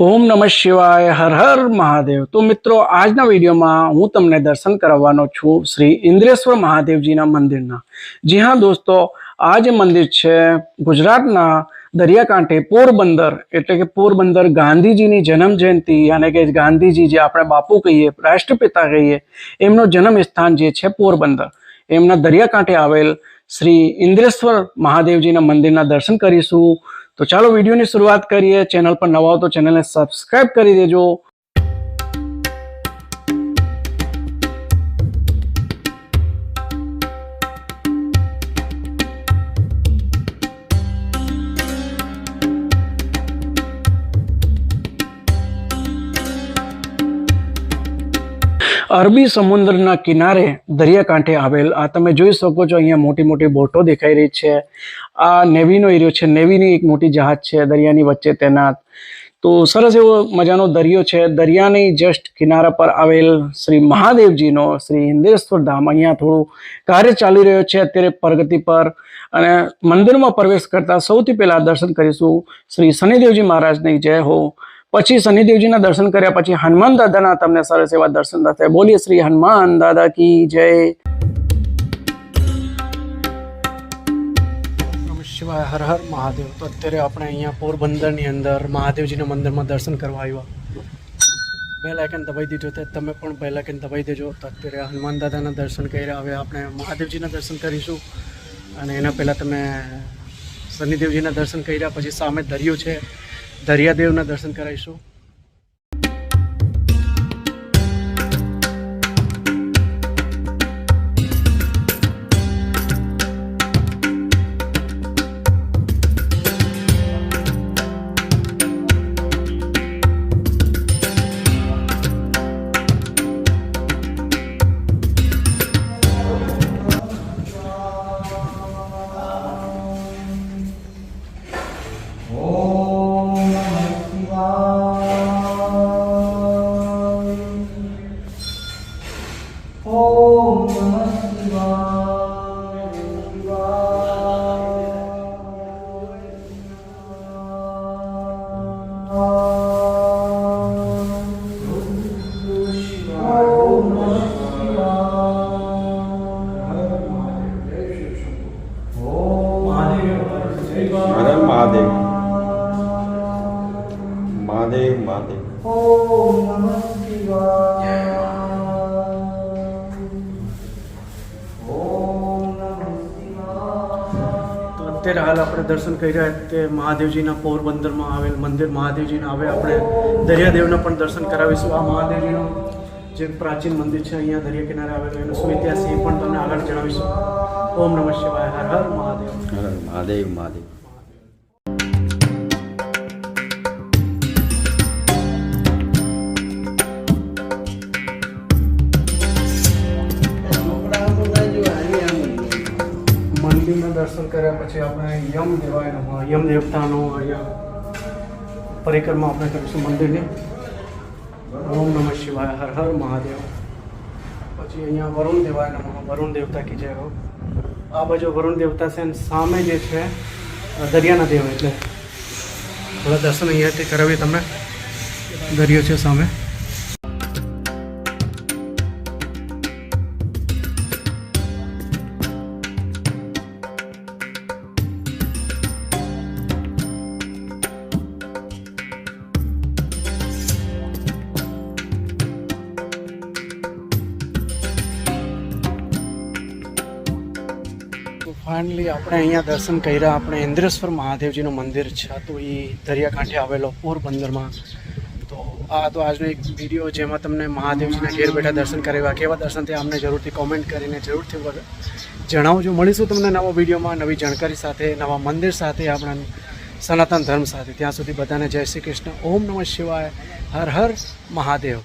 ઓમ નમઃ શિવાય, હર હર મહાદેવ. તો મિત્રો, આજના વિડીયોમાં હું તમને દર્શન કરાવવાનો છું શ્રી ઇન્દ્રેશ્વર મહાદેવજીના મંદિરના. જી હા દોસ્તો, આ જે મંદિર છે, ગુજરાતના દરિયાકાંઠે પોરબંદર, એટલે કે પોરબંદર ગાંધીજીની જન્મ જયંતિ યાને કે ગાંધીજી જે આપણે બાપુ કહીએ, રાષ્ટ્રપિતા કહીએ, એમનો જન્મ સ્થાન જે છે પોરબંદર. એમના દરિયાકાંઠે આવેલ શ્રી ઇન્દ્રેશ્વર મહાદેવજીના મંદિરના દર્શન કરીશું. તો ચાલો વિડીયોની શરૂઆત કરીએ. ચેનલ પર નવા હો તો ચેનલને સબસ્ક્રાઇબ કરી દેજો. અરબી સમુદ્રના કિનારે દરિયાકાંઠે આવેલ, આ તમે જોઈ શકો છો અહીંયા મોટી મોટી બોટો દેખાઈ રહી છે. આ નેવીનો એરિયો છે, નેવીની એક મોટી જહાજ છે, દરિયાની વચ્ચે તૈનાત. તો સરસ એવો મજાનો દરિયો છે, દરિયાની જસ્ટ કિનારા પર આવેલ શ્રી મહાદેવજીનો શ્રી હિન્દેશ્વર ધામ. અહીંયા થોડું કાર્ય ચાલી રહ્યો છે, અત્યારે પ્રગતિ પર અને મંદિરમાં પ્રવેશ કરતા સૌથી પહેલા દર્શન કરીશું. શ્રી શનિદેવજી મહારાજની જય હો. પછી શનિદેવજીના દર્શન કર્યા પછી હનુમાન દાદાના તમને સરસ એવા દર્શન થશે બોલીએ શ્રી હનુમાન દાદા કી જય. શિવાય, હર હર મહાદેવ. તો અત્યારે આપણે અહીંયા પોરબંદરની અંદર મહાદેવજીના મંદિરમાં દર્શન કરવા આવ્યા. બે કેન દબાઈ દીધો તો તમે પણ બે કેન દબાઈ દેજો. તો અત્યારે હનુમાન દાદાના દર્શન કર્યા. હવે આપણે મહાદેવજીના દર્શન કરીશું. અને એના પહેલાં તમે શનિદેવજીના દર્શન કર્યા, પછી સામે દરિયો છે. દરિયાદેવના દર્શન કરાવીશું. મહાદેવ. મહાદેવ મહાદેવ. અત્યારે હાલ આપણે દર્શન કરી રહ્યા તે મહાદેવજીના પોરબંદરમાં આવેલ મંદિર મહાદેવજીના હવે આપણે દરિયાદેવના પણ દર્શન કરાવીશું. આ મહાદેવજીનું જે પ્રાચીન મંદિર છે અહીંયા દરિયા કિનારે આવેલું એનો શું ઇતિહાસ એ પણ તમને આગળ જણાવીશું. ઓમ નમઃ શિવાય. હર હર મહાદેવ. હર મહાદેવ મહાદેવ. મંદિરના દર્શન કર્યા પછી આપણે યમ દેવાયનો યમ દેવતાનો અહીંયા પરિક્રમા આપણે કરીશું મંદિરની. ઓમ નમઃ શિવાય, હર હર મહાદેવ. પછી અહીંયા વરુણ દેવાય નમઃ વરુણ દેવતા કી જય હો. આ બાજુ વરુણ દેવતા છે અને સામે જે છે દરિયાના દેવ એટલે. થોડા દર્શન અહીંયાથી કરાવીએ તમને. દરિયો છે સામે. તો ફાઇનલી આપણે અહીંયા દર્શન કર્યા. આપણે ઇન્દ્રેશ્વર મહાદેવજીનું મંદિર છે. તો એ દરિયાકાંઠે આવેલો પોરબંદરમાં તો આ તો આજનો એક વીડિયો જેમાં તમને મહાદેવજીના ઘેર બેઠા દર્શન કરાવ્યા. કેવા દર્શન થયા અમને જરૂરથી કોમેન્ટ કરીને જરૂરથી જણાવજો. મળીશું તમને નવા વિડીયોમાં નવી જાણકારી સાથે, નવા મંદિર સાથે, આપણા સનાતન ધર્મ સાથે. ત્યાં સુધી બધાને જય શ્રી કૃષ્ણ. ઓમ નમઃ શિવાય. હર હર મહાદેવ.